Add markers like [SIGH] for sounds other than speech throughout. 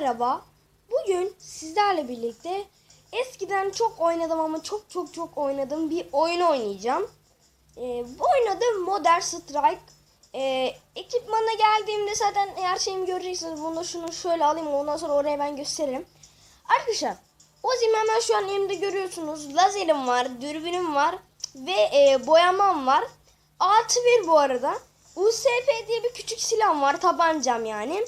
merhaba. Bugün sizlerle birlikte eskiden çok oynadım ama çok çok çok oynadığım bir oyun oynayacağım. Ee, bu oyun adı Modern Strike. Ee, ekipmana geldiğimde zaten her şeyimi göreceksiniz. Bunu şunu şöyle alayım ondan sonra oraya ben gösteririm. Arkadaşlar o zaman hemen şu an elimde görüyorsunuz. Lazerim var, dürbünüm var ve e, boyamam var. Artı bir bu arada. USP diye bir küçük silah var. Tabancam yani.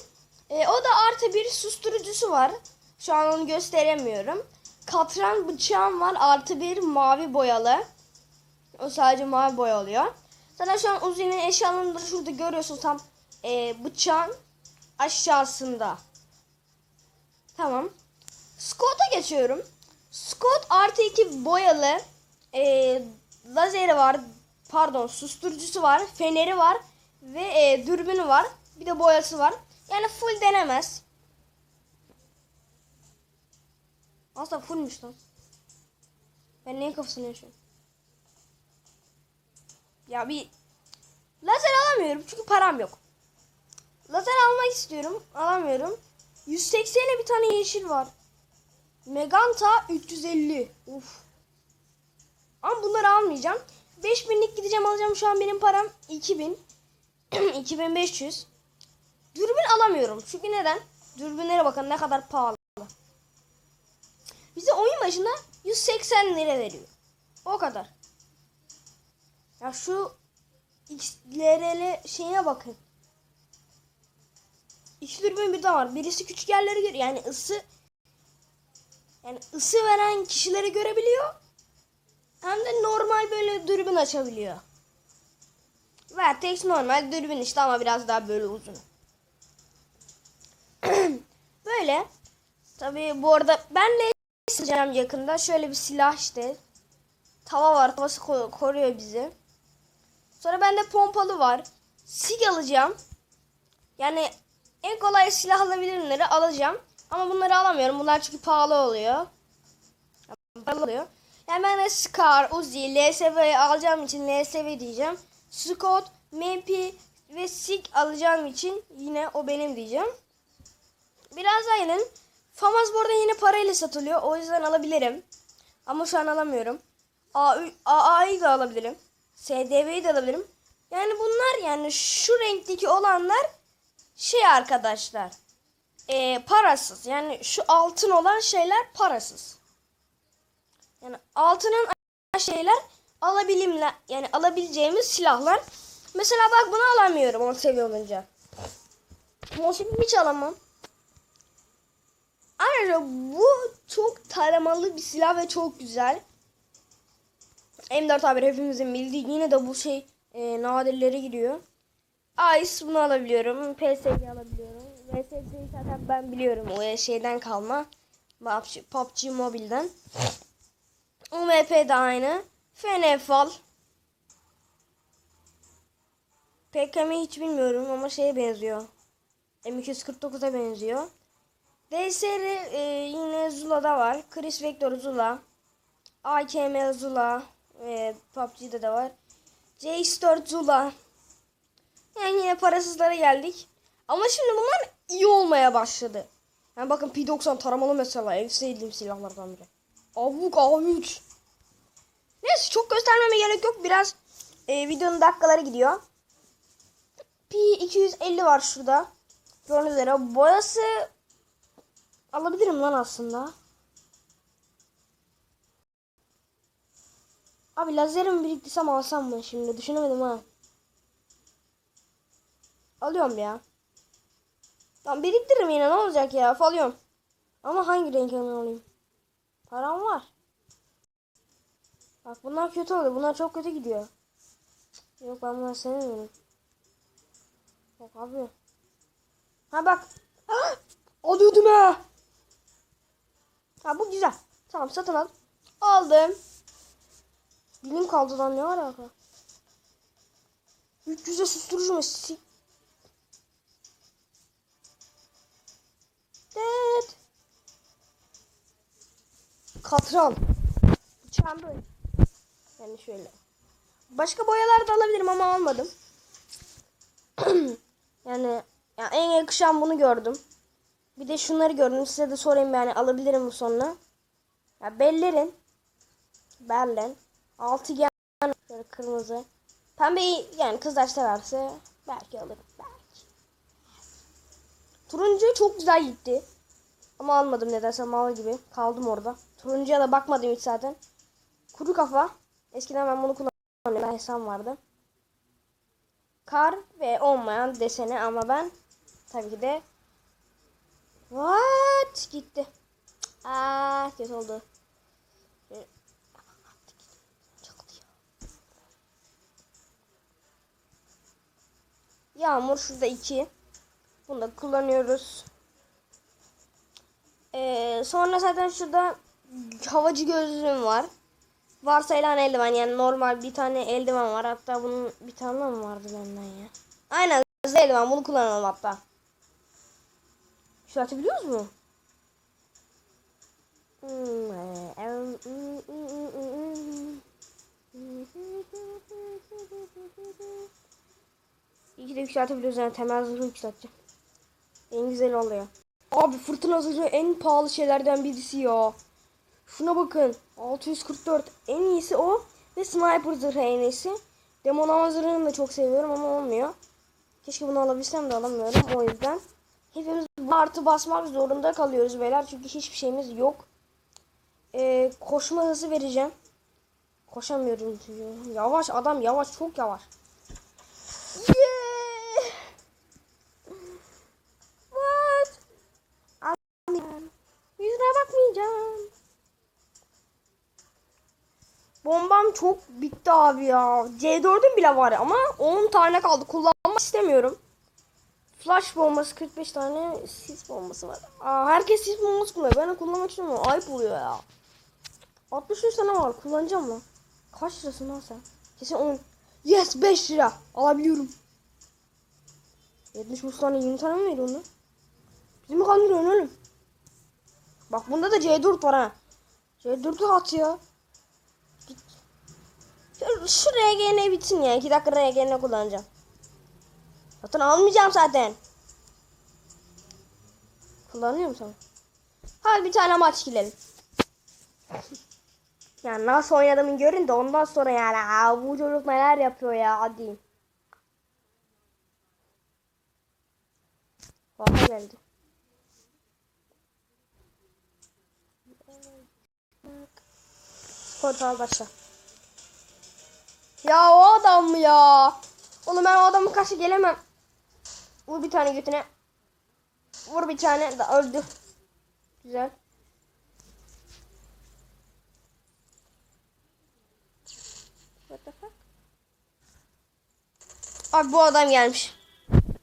E, o da artı bir susturucusu var. Şu an onu gösteremiyorum. Katran bıçağım var. Artı bir mavi boyalı. O sadece mavi boya oluyor. Zaten şu an Uzi'nin eşyalarını da şurada görüyorsun tam e, bıçağın aşağısında. Tamam. Scott'a geçiyorum. Scott artı iki boyalı e, lazeri var. Pardon susturucusu var. Feneri var. Ve e, dürbünü var. Bir de boyası var. Yani full denemez. Aslında fullmüş lan. Ben neyin kafasını yaşıyorum? Ya bir lazer alamıyorum çünkü param yok. Lazer almak istiyorum. Alamıyorum. 180'e bir tane yeşil var. Meganta 350. Uf. Ama bunları almayacağım. 5000'lik gideceğim alacağım. Şu an benim param 2000. 2500. [CLEARS THROAT] Dürbün alamıyorum. Çünkü neden? Dürbünlere bakın ne kadar pahalı. Bize oyun başına 180 lira veriyor. O kadar. Ya şu XLRL şeyine bakın. İki dürbün bir de var. Birisi küçük yerleri görüyor. Yani ısı yani ısı veren kişileri görebiliyor. Hem de normal böyle dürbün açabiliyor. Vertex normal dürbün işte ama biraz daha böyle uzun. Böyle. Tabii bu arada ben ne isteyeceğim yakında. Şöyle bir silah işte. Tava var. Tavası ko- koruyor bizi. Sonra bende pompalı var. Sig alacağım. Yani en kolay silah alabilirimleri alacağım. Ama bunları alamıyorum. Bunlar çünkü pahalı oluyor. Pahalı oluyor. Yani ben de Scar, Uzi, LSV alacağım için LSV diyeceğim. Scott, MP ve Sig alacağım için yine o benim diyeceğim. Biraz aynen. Famaz bu arada yine parayla satılıyor. O yüzden alabilirim. Ama şu an alamıyorum. AA'yı da alabilirim. SDV'yi de alabilirim. Yani bunlar yani şu renkteki olanlar şey arkadaşlar. E, parasız. Yani şu altın olan şeyler parasız. Yani altının şeyler alabilimle yani alabileceğimiz silahlar. Mesela bak bunu alamıyorum 10 seviye olunca. 10 seviye hiç alamam. Ayrıca bu çok taramalı bir silah ve çok güzel. M4 abi hepimizin bildiği yine de bu şey e, nadirlere giriyor. Ice bunu alabiliyorum. PSG alabiliyorum. VSC'yi zaten ben biliyorum. O şeyden kalma. PUBG, PUBG Mobile'den. UMP de aynı. Fenefal. PKM'i hiç bilmiyorum ama şeye benziyor. M249'a benziyor. DSR e, yine Zula'da var. Chris Vector Zula. AKM Zula. E, PUBG'de de var. J4 Zula. Yani yine parasızlara geldik. Ama şimdi bunlar iyi olmaya başladı. Yani bakın P90 taramalı mesela. En sevdiğim silahlardan biri. Avuk A3. Neyse çok göstermeme gerek yok. Biraz e, videonun dakikaları gidiyor. P250 var şurada. Gördüğünüz üzere. Boyası alabilirim lan aslında. Abi lazerim biriktirsem alsam mı şimdi? Düşünemedim ha. Alıyorum ya. Tamam biriktiririm yine ne olacak ya? Alıyorum. Ama hangi renk alayım? Param var. Bak bunlar kötü oluyor. Bunlar çok kötü gidiyor. Yok ben bunları sevmiyorum. Yok abi. Ha bak. [GASPS] Alıyordum ha. Ha bu güzel. Tamam satın al. Aldım. Bilim kaldı lan ne alaka? 300'e susturucu mu? Evet. Katran. Bıçağım böyle. Yani şöyle. Başka boyalar da alabilirim ama almadım. [CLEARS THROAT] yani, yani en yakışan bunu gördüm. Bir de şunları gördüm. Size de sorayım yani alabilirim bu sonra. Ya bellerin. Berlen. Altıgen. Böyle kırmızı. Pembeyi yani kızlar severse belki alırım. Belki. Turuncu çok güzel gitti. Ama almadım nedense mal gibi. Kaldım orada. Turuncuya da bakmadım hiç zaten. Kuru kafa. Eskiden ben bunu kullanıyordum. Hesam vardı. Kar ve olmayan deseni ama ben tabii ki de What? Gitti. Aa, kötü oldu. Ya. Yağmur şurada iki. Bunu da kullanıyoruz. Ee, sonra zaten şurada havacı gözlüğüm var. Varsayılan eldiven yani normal bir tane eldiven var. Hatta bunun bir tane mi vardı benden ya? Aynen eldiven bunu kullanalım hatta. Şu atabiliyoruz mu? Hmm, e, em, hmm, hmm, hmm, hmm. İyi ki de yükseltebiliyoruz yani temel zırhı yükselteceğim. En güzel oluyor. Abi fırtına zırhı en pahalı şeylerden birisi ya. Şuna bakın. 644 en iyisi o. Ve sniper zırhı en iyisi. Demon zırhını da çok seviyorum ama olmuyor. Keşke bunu alabilsem de alamıyorum o yüzden. Hepimiz artı basmak zorunda kalıyoruz beyler. Çünkü hiçbir şeyimiz yok. Ee, koşma hızı vereceğim. Koşamıyorum diyor. Yavaş adam yavaş çok yavaş. Yeah! What? Almayacağım. Yüzüne bakmayacağım. Bombam çok bitti abi ya. C4'üm bile var ama 10 tane kaldı. Kullanmak istemiyorum. Flash bombası 45 tane sis bombası var. Aa, herkes sis bombası kullanıyor. Ben de kullanmak istemiyorum. Ayıp oluyor ya. 63 tane var. Kullanacağım lan. Kaç lirasın lan sen? Kesin 10. Yes 5 lira. Alabiliyorum. 70 tane 20 tane mi veriyor onu? Bizi mi kandırıyorsun oğlum? Bak bunda da C4 var ha. C4'ü at ya. Git. Şu, şu RGN bitsin ya. 2 dakika RGN kullanacağım. Zaten almayacağım zaten. Kullanıyor musun? Hadi bir tane maç girelim. [LAUGHS] yani nasıl oynadığımı görün de ondan sonra yani Aa, bu çocuk neler yapıyor ya hadi. Vaka geldi. Portal başla. Ya o adam ya? Oğlum ben o adamın karşı gelemem. Vur bir tane götüne. Vur bir tane da öldü. Güzel. What the fuck? Abi bu adam gelmiş.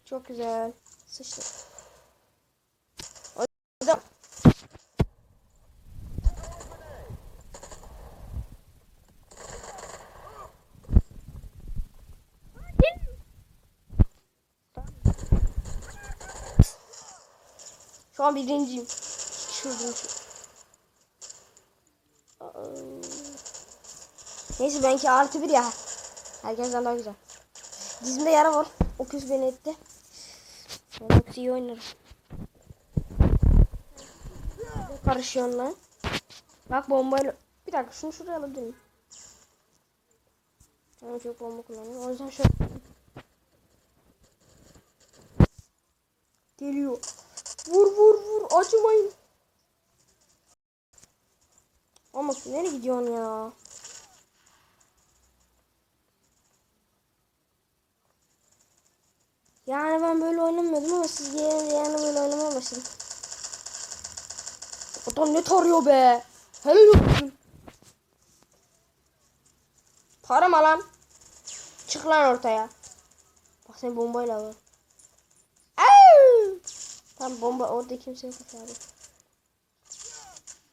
Çok güzel. Sıçtı. O adam. An birinciyim. Şuradan şu. Aa. Neyse benki artı bir ya. Herkesten daha güzel. Dizimde yara var. O küs beni etti. Ben çok iyi oynarım. Karışıyorsun lan. Bak bombayla. Bir dakika şunu şuraya alabilir miyim? Ben çok bomba kullanıyorum. O yüzden şöyle. Geliyor. Vur vur vur acımayın. Ama nereye gidiyorsun ya? Yani ben böyle oynamıyordum ama siz yani, yani böyle oynamaya başladım. Adam ne tarıyor be? Helal olsun. Tarama lan. Çık lan ortaya. Bak seni bombayla var. Tam bomba orada kimse yok abi.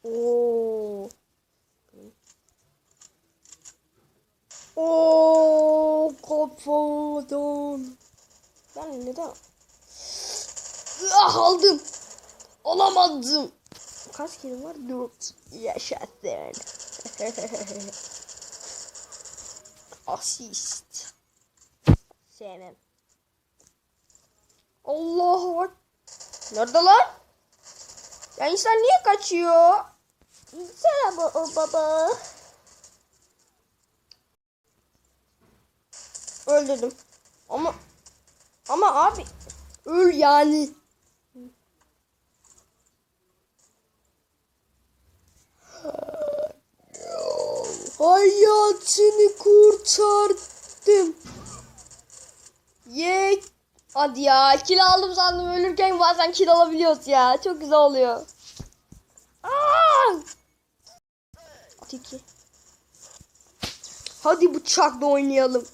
Oo. Oo kafadan. Ben neden? Ah aldım. Olamadım. Kaç kilo var? Dört. Yaşasın. [LAUGHS] Asist. Sevmem. Allahu Ekber. Nerede lan? Ya insan niye kaçıyor? Selam baba. baba. Öldürdüm. Ama ama abi öl yani. Hayatını kurtardım. Ye. Hadi ya kill aldım sandım ölürken bazen kill alabiliyoruz ya. Çok güzel oluyor. Tiki. Hadi bıçakla oynayalım.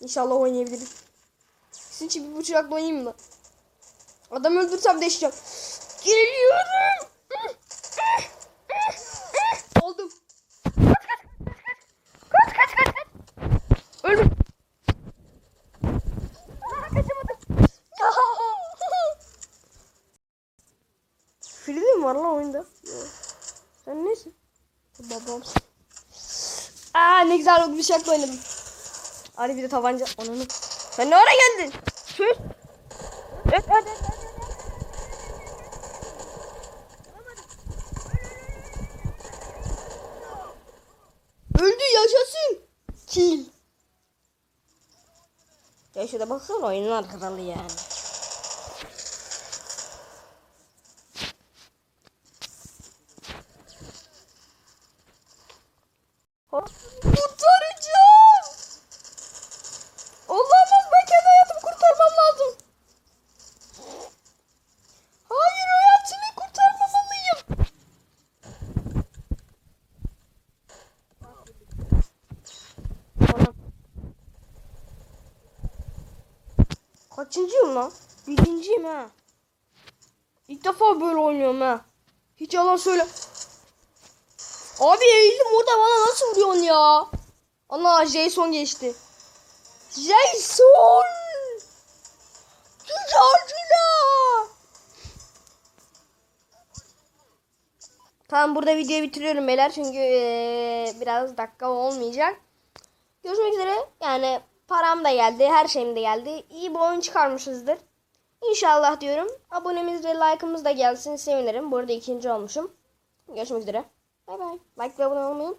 İnşallah oynayabilirim. Sizin için bir bıçakla oynayayım mı? Adam öldürsem değişeceğim. Geliyorum. Oldum. Kaç kaç kaç kaç. Öldüm. Aa, Kaçamadım. Mi var lan oyunda? Sen nesin? Babamsın. Aa ne güzel oldu bıçakla oynadım. Hadi bir de tabanca. Ananı. Sen ne ara geldin? Tüh. Evet, evet, evet. Öldü yaşasın. Kill. Ya şurada baksana oyunun arkadalı yani. Kaçıncıyım lan? Birinciyim ha. İlk defa böyle oynuyorum ha. Hiç yalan söyle. Abi eğildim orada bana nasıl vuruyorsun ya? Ana Jason geçti. Jason! Güzelcina! Tamam burada videoyu bitiriyorum beyler çünkü eee, biraz dakika olmayacak. Görüşmek üzere. Yani param da geldi, her şeyim de geldi. İyi bir oyun çıkarmışızdır. İnşallah diyorum. Abonemiz ve like'ımız da gelsin sevinirim. Bu arada ikinci olmuşum. Görüşmek üzere. Bay bay. Like ve abone olmayı unutmayın.